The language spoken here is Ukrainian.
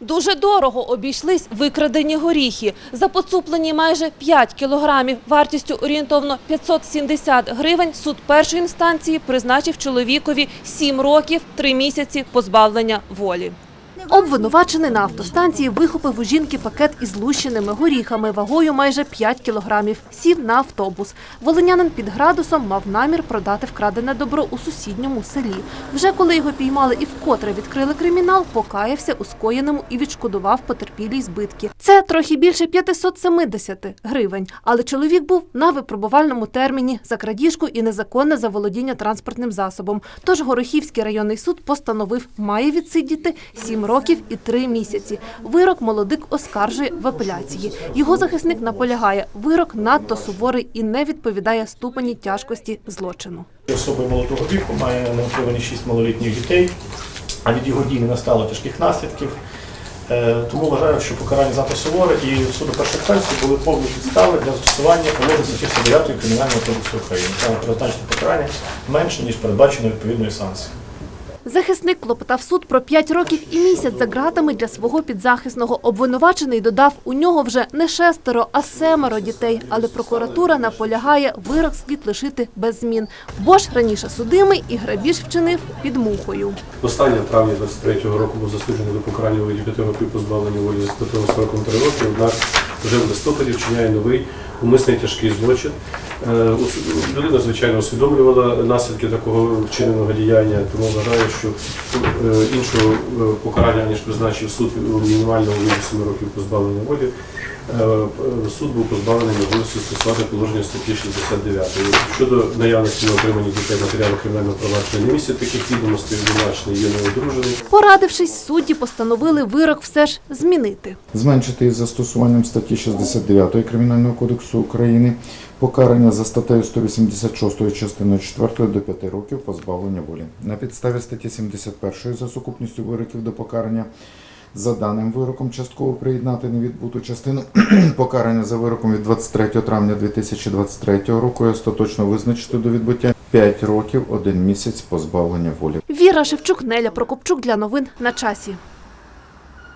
Дуже дорого обійшлись викрадені горіхи. За поцуплені майже 5 кілограмів вартістю орієнтовно 570 гривень суд першої інстанції призначив чоловікові 7 років 3 місяці позбавлення волі. Обвинувачений на автостанції вихопив у жінки пакет із лущеними горіхами вагою майже 5 кілограмів. Сів на автобус. Волинянин під градусом мав намір продати вкрадене добро у сусідньому селі. Вже коли його піймали і вкотре відкрили кримінал, покаявся у скоєному і відшкодував потерпілій збитки. Це трохи більше 570 гривень. Але чоловік був на випробувальному терміні за крадіжку і незаконне заволодіння транспортним засобом. Тож Горохівський районний суд постановив, має відсидіти 7 років і 3 місяці. Вирок молодик оскаржує в апеляції. Його захисник наполягає, вирок надто суворий і не відповідає ступені тяжкості злочину. Особою молодого віку має на 6 малолітніх дітей, а від його дій не настало тяжких наслідків. Е, Тому вважаю, що покарання занадто суворе і суду перших інстанцій були повні підстави для застосування положень статті 109 Кримінального кодексу України. Саме призначити покарання менше, ніж передбачено відповідною санкцією. Захисник клопотав суд про 5 років і місяць за ґратами для свого підзахисного. Обвинувачений додав, у нього вже не шестеро, а семеро дітей. Але прокуратура наполягає, вирок слід лишити без змін. Бо ж раніше судимий і грабіж вчинив під мухою. Останнє в травні 23-го року був засуджений до покарання виді 5 років позбавлення волі за статтею строком 3 роки, однак вже в листопаді вчиняє новий умисний тяжкий злочин. Е, Людина, звичайно, усвідомлювала наслідки такого вчиненого діяння, тому вважаю, що е, іншого е, покарання, ніж призначив суд у мінімальному виді 7 років позбавлення волі, суд був позбавлений можливості стосувати положення статті 69. Щодо наявності на отриманні дітей матеріалу кримінального провадження не містять таких відомостей, обвинувачений є неодружений. Порадившись, судді постановили вирок все ж змінити. зменшити із застосуванням статті 69 Кримінального кодексу України покарання за статтею 186 частиною 4 до 5 років позбавлення волі. На підставі статті 71 за сукупністю вироків до покарання за даним вироком частково приєднати невідбуту частину покарання за вироком від 23 травня 2023 року і остаточно визначити до відбуття 5 років 1 місяць позбавлення волі. Віра Шевчук, Неля Прокопчук для новин на часі.